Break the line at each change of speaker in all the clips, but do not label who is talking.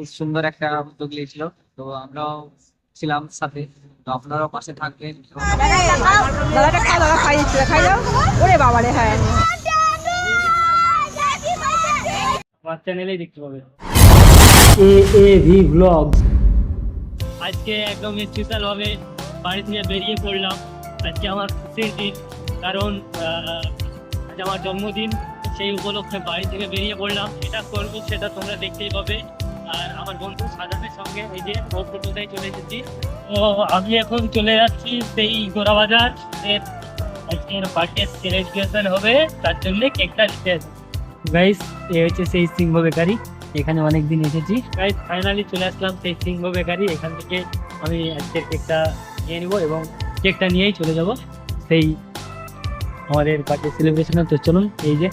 খুব সুন্দর একটা উদ্যোগ নিয়েছিল। তো আমরাও ছিলাম সাথে। তো আপনারাও পাশে থাকবেন।
ওরে বাবা রে হ্যাঁ
আমার চ্যানেলেই দেখতে পাবেন।
এ এ ভি ব্লগ
আজকে একদম স্পেশাল ভাবে বাড়ি থেকে বেরিয়ে পড়লাম। আজকে আমার খুশির দিন। কারণ আজ আমার জন্মদিন। সেই উপলক্ষে বাড়ি থেকে বেরিয়ে পড়লাম। এটা করব সেটা তোমরা দেখতেই পাবে। আর আমার বন্ধু সাজানের সঙ্গে এই যে টোটোটাই চলে এসেছি। তো আমি এখন চলে যাচ্ছি সেই গোড়াবাজার আজকের বার্থডে সেলিব্রেশন হবে তার জন্য কেকটা নিতে গাইস এ হচ্ছে সেই সিংহ বেকারি এখানে অনেক দিন এসেছি। গাইস ফাইনালি চলে আসলাম সেই সিংহ বেকারি এখান থেকে আমি আজকের কেকটা নিয়ে নিব এবং কেকটা নিয়েই চলে যাব। সেই আমাদের বার্থডে সেলিব্রেশনে তো চলুন এই যে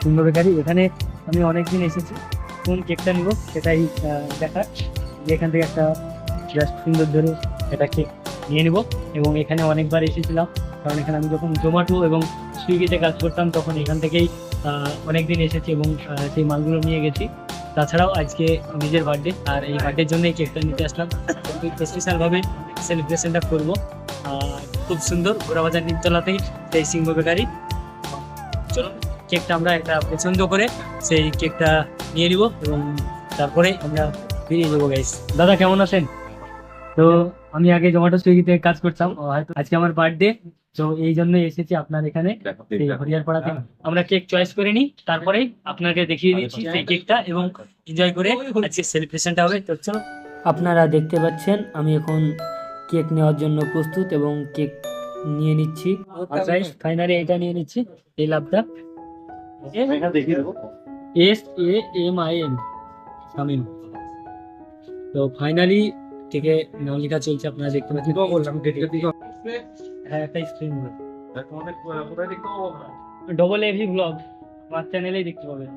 সিংহ বেকারি এখানে আমি অনেক দিন এসেছি। কোন কেকটা নিব সেটাই দেখার। এখান থেকে একটা জাস্ট সুন্দর ধরে এটা কেক নিয়ে নিব। এবং এখানে অনেকবার এসেছিলাম, কারণ এখানে আমি যখন জোম্যাটো এবং সুইগিতে কাজ করতাম, তখন এখান থেকেই অনেক দিন এসেছি এবং সেই মালগুলো নিয়ে গেছি। তাছাড়াও আজকে নিজের বার্থডে আর এই বার্থডের জন্য এই কেকটা নিতে আসলাম। স্পেশালভাবে সেলিব্রেশনটা করব। খুব সুন্দর ঘোরাবাজার নিমতলাতেই সেই সিংহ বেকারি চলুন। কেকটা আমরা একটা পছন্দ করে সেই কেকটা নিয়ে নিব এবং তারপরে আমরা বেরিয়ে যাব গাইস দাদা কেমন আছেন? তো আমি আগে জোম্যাটো সুইগিতে কাজ করতাম হয়তো আজকে আমার বার্থডে তো এই জন্য এসেছি আপনার এখানে হরিয়ারপাড়াতে। আমরা কেক চয়েস করে নিই তারপরে আপনাকে দেখিয়ে দিচ্ছি সেই কেকটা এবং এনজয় করে আজকে সেলিব্রেশনটা হবে। তো চলো।
আপনারা দেখতে পাচ্ছেন আমি এখন কেক নেওয়ার জন্য প্রস্তুত এবং কেক নিয়ে নিচ্ছি।
ফাইনালি এটা নিয়ে নিচ্ছি এই লাভটা। S A M I M Samin তো ফাইনালি থেকে নাম লেখা চলছে আপনারা দেখতে পাচ্ছেন। বললাম হ্যাঁ একটা স্ক্রিন ডবল এভি ব্লগ আমার? চ্যানেলেই দেখতে পাবেন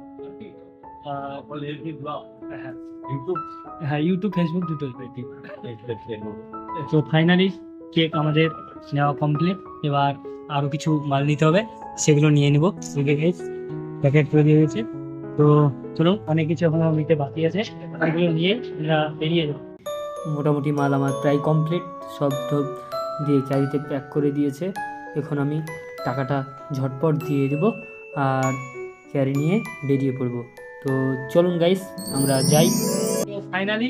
হ্যাঁ। হ্যাঁ ইউটিউব ফেসবুক দুটোই তো ফাইনালি কেক আমাদের নেওয়া কমপ্লিট এবার আরও কিছু মাল নিতে হবে সেগুলো নিয়ে নিব। প্যাকেট করে দিয়ে গেছে তো চলুন অনেক কিছু এখনও নিতে বাকি আছে। সেগুলো নিয়ে আমরা বেরিয়ে যাব।
মোটামুটি মাল আমার প্রায় কমপ্লিট সব ঢোক দিয়ে চারিতে প্যাক করে দিয়েছে। এখন আমি টাকাটা ঝটপট দিয়ে দেব আর ক্যারি নিয়ে বেরিয়ে পড়ব। তো চলুন গাইস আমরা যাই।
ফাইনালি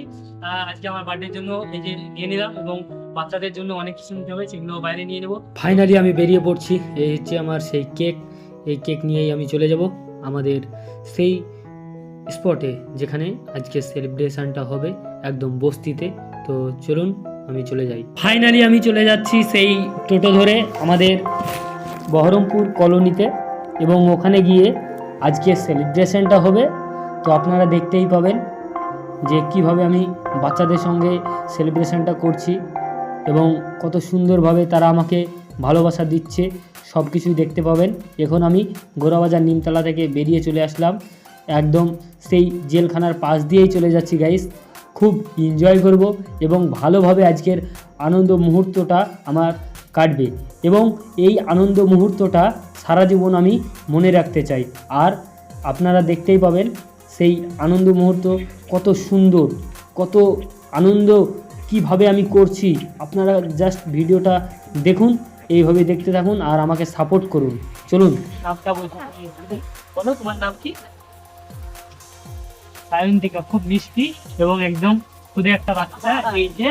আজকে আমার বার্থডের জন্য এই যে নিয়ে নিলাম এবং বাচ্চাদের জন্য অনেক কিছু নিতে হবে সেগুলো বাইরে নিয়ে নেব।
ফাইনালি আমি বেরিয়ে পড়ছি। এই হচ্ছে আমার সেই কেক এই কেক নিয়েই আমি চলে যাব আমাদের সেই স্পটে যেখানে আজকে সেলিব্রেশনটা হবে একদম বস্তিতে। তো চলুন আমি চলে যাই। ফাইনালি আমি চলে যাচ্ছি সেই টোটো ধরে আমাদের বহরমপুর কলোনিতে এবং ওখানে গিয়ে আজকে সেলিব্রেশনটা হবে। তো আপনারা দেখতেই পাবেন যে কীভাবে আমি বাচ্চাদের সঙ্গে সেলিব্রেশনটা করছি এবং কত সুন্দরভাবে তারা আমাকে ভালোবাসা দিচ্ছে। সব কিছুই দেখতে পাবেন। এখন আমি গোড়াবাজার নিমতলা থেকে বেরিয়ে চলে আসলাম। একদম সেই জেলখানার পাশ দিয়েই চলে যাচ্ছি গাইস খুব এনজয় করব এবং ভালোভাবে আজকের আনন্দ মুহূর্তটা আমার কাটবে এবং এই আনন্দ মুহূর্তটা সারা জীবন আমি মনে রাখতে চাই। আর আপনারা দেখতেই পাবেন সেই আনন্দ মুহূর্ত কত সুন্দর, কত আনন্দ কীভাবে আমি করছি। আপনারা জাস্ট ভিডিওটা দেখুন। এইভাবে দেখতে থাকুন আর আমাকে সাপোর্ট করুন। চলুন।
নামটা বলো, তোমার নাম কি? সায়ন্তিকা, খুব মিষ্টি এবং একদম খুদে একটা বাচ্চা। এই যে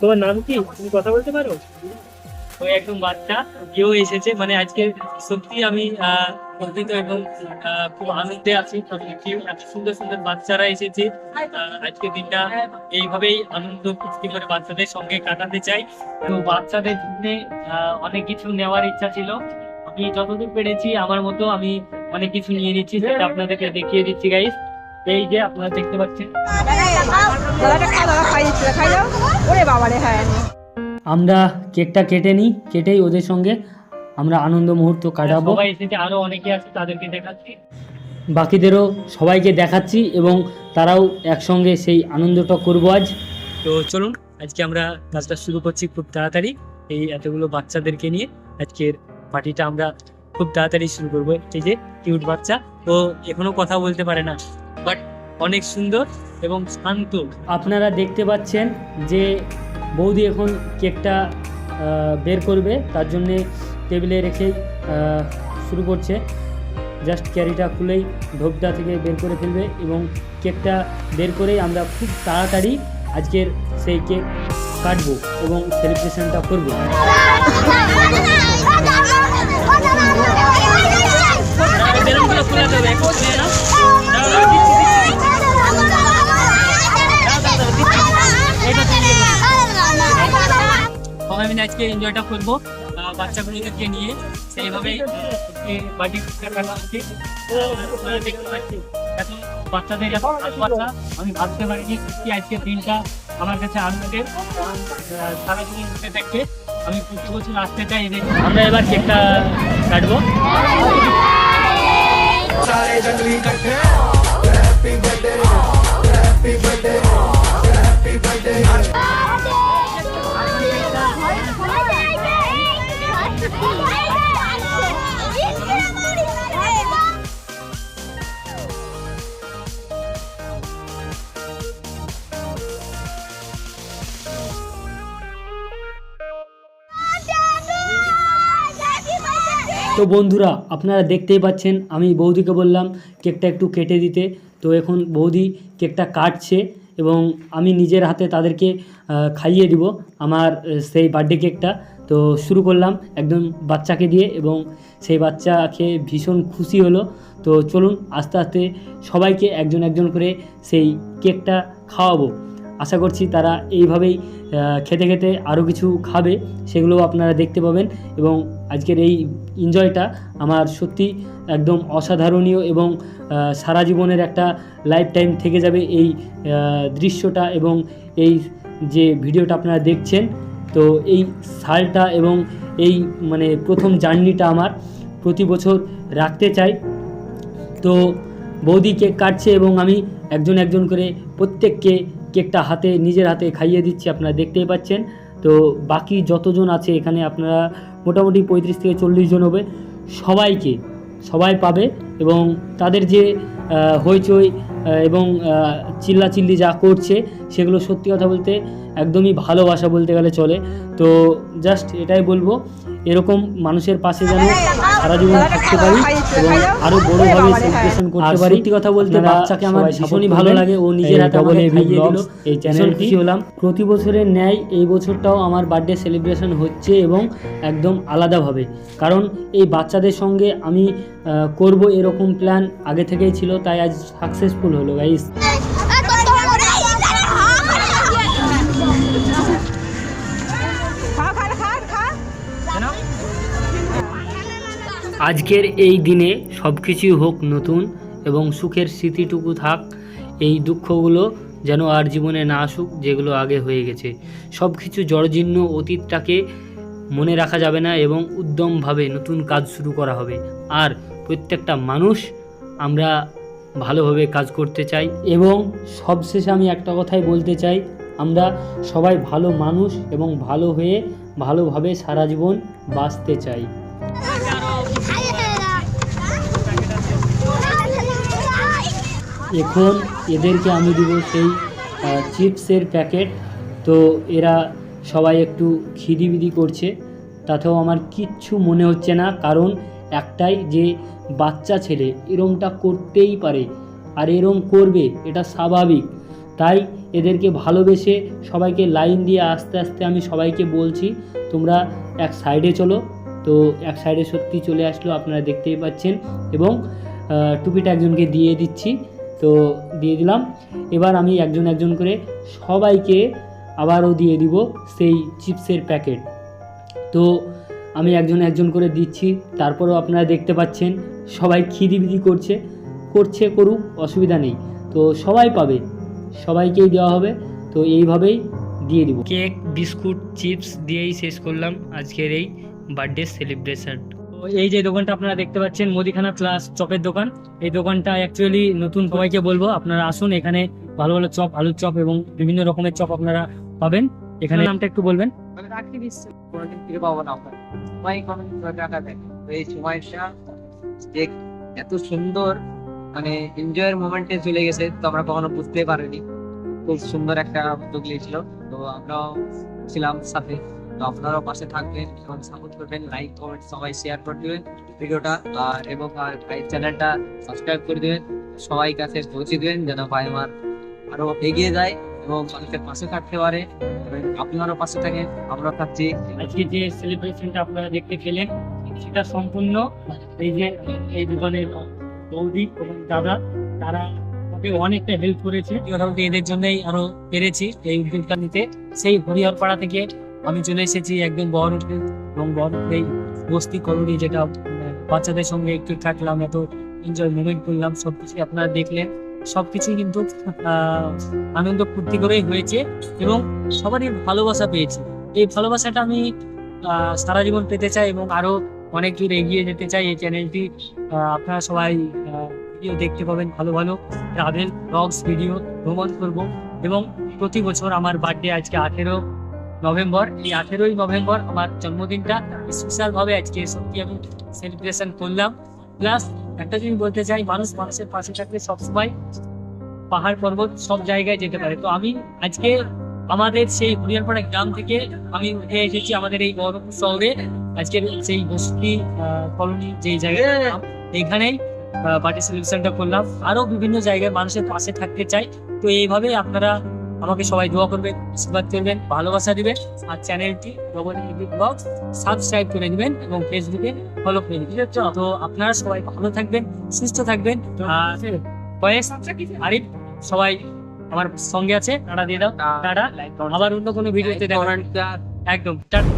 তোমার নাম কি? তুমি কথা বলতে পারো? ওই একদম বাচ্চা, কেউ এসেছে। মানে আজকে সত্যি আমি বলতে তো খুব আনন্দে আছি। এত সুন্দর সুন্দর বাচ্চারা এসেছে। আজকে দিনটা এইভাবেই আনন্দ, ফুর্তি করে বাচ্চাদের সঙ্গে কাটাতে চাই। তো বাচ্চাদের জন্য অনেক কিছু নেওয়ার ইচ্ছা ছিল। আমি যতদূর পেরেছি, আমার মতো আমি অনেক কিছু নিয়ে নিচ্ছি, সেটা আপনাদেরকে দেখিয়ে দিচ্ছি গাইস এই যে আপনারা দেখতে পাচ্ছেন।
খাই খাই ওরে হ্যাঁ।
আমরা কেকটা কেটে নিই কেটেই ওদের সঙ্গে আমরা আনন্দ মুহূর্ত কাটাবো।
সবাই এসেছে আরও অনেকে আছে তাদেরকে দেখাচ্ছি।
বাকিদেরও সবাইকে দেখাচ্ছি এবং তারাও একসঙ্গে সেই আনন্দটা করব আজ।
তো চলুন আজকে আমরা কাজটা শুরু করছি খুব তাড়াতাড়ি এই এতগুলো বাচ্চাদেরকে নিয়ে আজকের পার্টিটা আমরা খুব তাড়াতাড়ি শুরু করব। এই যে কিউট বাচ্চা ও এখনও কথা বলতে পারে না বাট অনেক সুন্দর এবং শান্ত।
আপনারা দেখতে পাচ্ছেন যে বৌদি এখন কেকটা বের করবে, তার জন্যে টেবিলে রেখে শুরু করছে। জাস্ট ক্যারিটা খুলেই ঢোপটা থেকে বের করে ফেলবে এবং কেকটা বের করেই আমরা খুব তাড়াতাড়ি আজকের সেই কেক কাটবো এবং সেলিব্রেশনটা করব।
খুলে দেবে মিলে আজকে এনজয়টা করব। আহ, বাচ্চাগুলোদেরকে নিয়ে। সেইভাবেই বাড়ি দেখতে পাচ্ছি এত বাচ্চাদের এত ভালোবাসা আমি ভাবতে পারিনি সত্যি আজকে দিনটা আমার কাছে আনন্দের সারাদিন ঘুরতে থাকতে আমি প্রতি বছর আসতে চাই আমরা এবার কেকটা কাটবো।
তো বন্ধুরা, আপনারা দেখতেই পাচ্ছেন, আমি বৌদিকে বললাম কেকটা একটু কেটে দিতে। তো এখন বৌদি কেকটা কাটছে এবং আমি নিজের হাতে তাদেরকে খাইয়ে দিব আমার সেই বার্থডে কেকটা। তো শুরু করলাম একদম বাচ্চাকে দিয়ে এবং সেই বাচ্চা খেয়ে ভীষণ খুশি হলো। তো চলুন আস্তে আস্তে সবাইকে একজন একজন করে সেই কেকটা খাওয়াবো। আশা করছি তারা এইভাবেই খেতে খেতে আরও কিছু খাবে সেগুলো আপনারা দেখতে পাবেন এবং আজকের এই এনজয়টা আমার সত্যি একদম অসাধারণীয় এবং সারা জীবনের একটা লাইফ টাইম থেকে যাবে এই দৃশ্যটা এবং এই যে ভিডিওটা আপনারা দেখছেন। তো এই সালটা এবং এই মানে প্রথম জার্নিটা আমার প্রতি বছর রাখতে চাই। তো বৌদি কেক কাটছে এবং আমি একজন একজন করে প্রত্যেককে কেকটা হাতে, নিজের হাতে খাইয়ে দিচ্ছি, আপনারা দেখতেই পাচ্ছেন। তো বাকি যতজন আছে এখানে, আপনারা মোটামুটি পঁয়ত্রিশ থেকে চল্লিশ জন হবে। সবাইকে, সবাই পাবে এবং তাদের যে হইচই এবং চিল্লাচিল্লি যা করছে, সেগুলো সত্যি কথা বলতে একদমই ভালোবাসা বলতে গেলে চলে। তো জাস্ট এটাই বলব, এরকম মানুষের পাশে যেন সারা জীবন থাকতে পারি এবং আরও বড়ভাবে সেলিব্রেশন করতে পারি। সত্যি কথা বলতে বাচ্চাকে আমার ভীষণই ভালো লাগে ও নিজের হাতে আমাকে খাইয়ে দিল। এই চ্যানেল খুশি হলাম। প্রতি বছরের ন্যায় এই বছরটাও আমার বার্থডে সেলিব্রেশন হচ্ছে এবং একদম আলাদাভাবে। কারণ এই বাচ্চাদের সঙ্গে আমি করব এরকম প্ল্যান আগে থেকেই ছিল তাই আজ সাকসেসফুল হলো গাইস আজকের এই দিনে সব কিছুই হোক নতুন এবং সুখের স্মৃতিটুকু থাক, এই দুঃখগুলো যেন আর জীবনে না আসুক, যেগুলো আগে হয়ে গেছে। সব কিছু জর্জীর্ণ অতীতটাকে মনে রাখা যাবে না এবং উদ্যমভাবে নতুন কাজ শুরু করা হবে। আর প্রত্যেকটা মানুষ আমরা ভালোভাবে কাজ করতে চাই এবং সবশেষে আমি একটা কথাই বলতে চাই, আমরা সবাই ভালো মানুষ এবং ভালো হয়ে ভালোভাবে সারা জীবন বাঁচতে চাই। এখন এদেরকে আমি দিব সেই চিপসের প্যাকেট। তো এরা সবাই একটু খিদিবিদি করছে। তাতেও আমার কিচ্ছু মনে হচ্ছে না, কারণ একটাই যে বাচ্চা ছেলে, এরমটা করতেই পারে। আর এরম করবে, এটা স্বাভাবিক। তাই এদেরকে ভালোবেসে সবাইকে লাইন দিয়ে আস্তে আস্তে আমি সবাইকে বলছি, তোমরা এক সাইডে চলো। তো এক সাইডে সত্যি চলে আসলো, আপনারা দেখতেই পাচ্ছেন। এবং টুপিটা একজনকে দিয়ে দিচ্ছি। তো দিয়ে দিলাম। এবার আমি একজন একজন করে সবাইকে আবারও দিয়ে দিব সেই চিপসের প্যাকেট। তো আমি একজন একজন করে দিচ্ছি, তারপরেও আপনারা দেখতে পাচ্ছেন সবাই খিদিবিদি করছে করছে করুক, অসুবিধা নেই। তো সবাই পাবে, সবাইকেই দেওয়া হবে। তো এইভাবেই দিয়ে দিব। কেক, বিস্কুট, চিপস দিয়েই শেষ করলাম আজকের এই বার্থডে সেলিব্রেশন।
এই যে দোকানটা আপনারা দেখতে পাচ্ছেন, মুদিখানা প্লাস চপের দোকান। এই দোকানটা অ্যাকচুয়ালি নতুন সবাইকে বলব, আপনারা আসুন, এখানে ভালো ভালো চপ, আলুর চপ এবং বিভিন্ন রকমের চপ আপনারা পাবেন। এখানে নামটা একটু বলবেন।
আমি রাখি দিচ্ছি, কোনোদিন ফিরে পাবো না আপনার সময় কোনো টাকা দেয়। তো এই সময়টা যে এত সুন্দর মানে এনজয়ের মোমেন্টে চলে গেছে, তো আমরা কখনো বুঝতে পারিনি। খুব সুন্দর একটা উদ্যোগ নিয়েছিল। তো আমরাও ছিলাম সাথে। তো আপনারাও পাশে থাকবেন এবং সাপোর্ট করবেন লাইক কমেন্ট সবাই শেয়ার করে দেবেন ভিডিওটা। আর এবং ভাই চ্যানেলটা সাবস্ক্রাইব করে দেবেন সবাই কাছে পৌঁছে দেবেন যেন ভাই আমার আরও এগিয়ে যায় এবং মানুষের পাশে থাকতে পারে। এবং আপনারও পাশে থাকেন আমরাও থাকছি।
আজকে যে সেলিব্রেশনটা আপনারা দেখতে পেলেন সেটা সম্পূর্ণ এই যে এই দোকানের বৌদি এবং দাদা তারা আমাকে অনেকটা হেল্প করেছে। মোটামুটি এদের জন্যই আরও পেরেছি এই উদ্যোগটা নিতে। সেই হরিহরপাড়া থেকে আমি চলে এসেছি একদম বহরমপুর এবং বহরমপুর এই বস্তি কলোনি যেটা বাচ্চাদের সঙ্গে একটু থাকলাম, এত এনজয় মুভমেন্ট করলাম, সবকিছু আপনারা দেখলেন। সবকিছু কিন্তু আনন্দ ফুর্তি করেই হয়েছে, এবং সবারই ভালোবাসা পেয়েছি। এই ভালোবাসাটা আমি সারা জীবন পেতে চাই, এবং আরও অনেক দূর এগিয়ে যেতে চাই এই চ্যানেলটি আপনারা সবাই ভিডিও দেখতে পাবেন ভালো ভালো। ট্রাভেল ব্লগস ভিডিও ভ্রমণ করব, এবং প্রতি বছর আমার বার্থডে আজকে আঠেরো। নভেম্বর, এই আঠেরোই নভেম্বর আমার জন্মদিনটা। স্পেশালভাবে আজকে সত্যি আমি সেলিব্রেশন করলাম। প্লাস একটা জিনিস বলতে চাই, মানুষ মানুষের পাশে থাকলে সবসময় পাহাড় পর্বত সব জায়গায় যেতে পারে। তো আমি আজকে আমাদের সেই হরিয়ারপাড়া গ্রাম থেকে আমি উঠে এসেছি আমাদের এই বহরমপুর শহরে। আজকে সেই বস্তি কলোনি যে জায়গায় এখানেই পার্টি সেলিব্রেশনটা করলাম। আরও বিভিন্ন জায়গায় মানুষের পাশে থাকতে চাই। তো এইভাবে আপনারা আমাকে সবাই দোয়া করবেন আশীর্বাদ করবেন ভালোবাসা দিবেন আর চ্যানেলটি ব্লগ সাবস্ক্রাইব করে দিবেন এবং ফেসবুকে ফলো করে দিবেন। তো আপনারা সবাই ভালো থাকবেন সুস্থ থাকবেন। আর বয়েস আরিফ সবাই আমার সঙ্গে আছে টাটা দিয়ে দাও টাটা। আবার অন্য কোনো ভিডিওতে দেখা একদম টাটা।